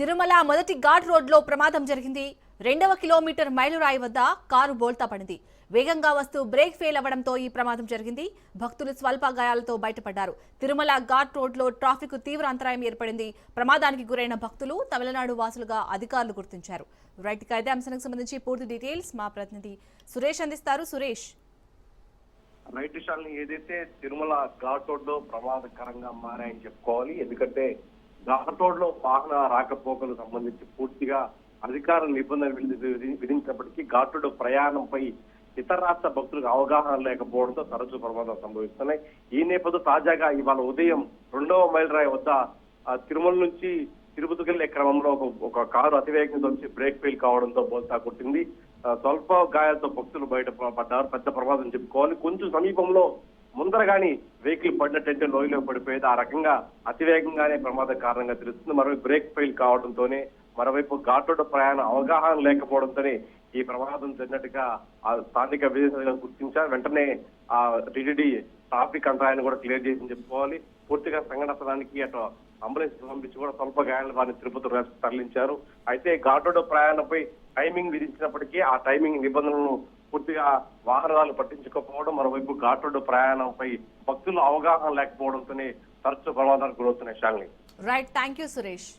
తిరుమల మొదటి ఘాట్ రోడ్లో ప్రమాదం జరిగింది. రెండవ కిలోమీటర్ మైలురాయి వద్ద కారు బోల్తా పడింది. వేగంగా వస్తూ బ్రేక్ ఫెయిల్ అవ్వడంతో ఈ ప్రమాదం జరిగింది. భక్తులు స్వల్ప గాయాలతో బయటపడ్డారు. తిరుమల ఘాట్ రోడ్లో ట్రాఫిక్ తీవ్ర అంతరాయం ఏర్పడింది. ప్రమాదానికి గురైన భక్తులు తమిళనాడు వాసులుగా అధికారులు గుర్తించారు. రైట్ ఇక అంశానికి సంబంధించి పూర్తి డీటెయిల్స్ మా ప్రతినిధి సురేష్ అందిస్తారు. సురేష్. రైట్ ఏదైతే తిరుమల ఘాట్ రోడ్లో ప్రమాదకరంగా మారాయని చెప్పుకోవాలి. ఎందుకంటే ఘాటోడ్లో వాహన రాకపోకలు సంబంధించి పూర్తిగా అధికార నిబంధనలు విధించినప్పటికీ ఘాటుడు ప్రయాణంపై ఇతర రాష్ట్ర భక్తులకు అవగాహన లేకపోవడంతో తరచూ ప్రమాదాలు సంభవిస్తున్నాయి. ఈ నేపథ్యంలో తాజాగా ఇవాళ ఉదయం రెండవ మైల్ రాయి వద్ద తిరుమల నుంచి తిరుపతికి వెళ్ళే క్రమంలో ఒక ఒక కారు అతివేగంగా వచ్చి బ్రేక్ ఫెయిల్ కావడంతో బోల్తా కొట్టింది. స్వల్ప గాయాలతో భక్తులు బయట పడ్డారు. పెద్ద ప్రమాదం చెప్పుకోవాలి. కొంచెం సమీపంలో ముందర కానీ వెహికల్ పడినట్టయితే లోయలో పడిపోయేది. ఆ రకంగా అతివేగంగానే ప్రమాద కారణంగా తెలుస్తుంది. మరోవైపు బ్రేక్ ఫెయిల్ కావడంతోనే మరోవైపు ఘాటోడ ప్రయాణ అవగాహన లేకపోవడంతోనే ఈ ప్రమాదం జరిగినట్టుగా ఆ స్థానిక విదేశాలు గుర్తించారు. వెంటనే ఆ టిటిడి ట్రాఫిక్ అంతరాయాన్ని కూడా క్లియర్ చేసి చెప్పుకోవాలి. పూర్తిగా సంఘటన స్థలానికి అటు అంబులెన్స్ పంపించి కూడా స్వల్ప గాయాలను వారిని తిరుపతి తరలించారు. అయితే ఘాటోడ ప్రయాణంపై టైమింగ్ విధించినప్పటికీ ఆ టైమింగ్ నిబంధనలను పూర్తిగా వాహనాలు పట్టించుకోకపోవడం మరోవైపు ఘాటోడ ప్రయాణంపై భక్తులు అవగాహన లేకపోవడంతోనే తరచు ప్రమాదానికి గురవుతున్నాయి Shalini right thank you Suresh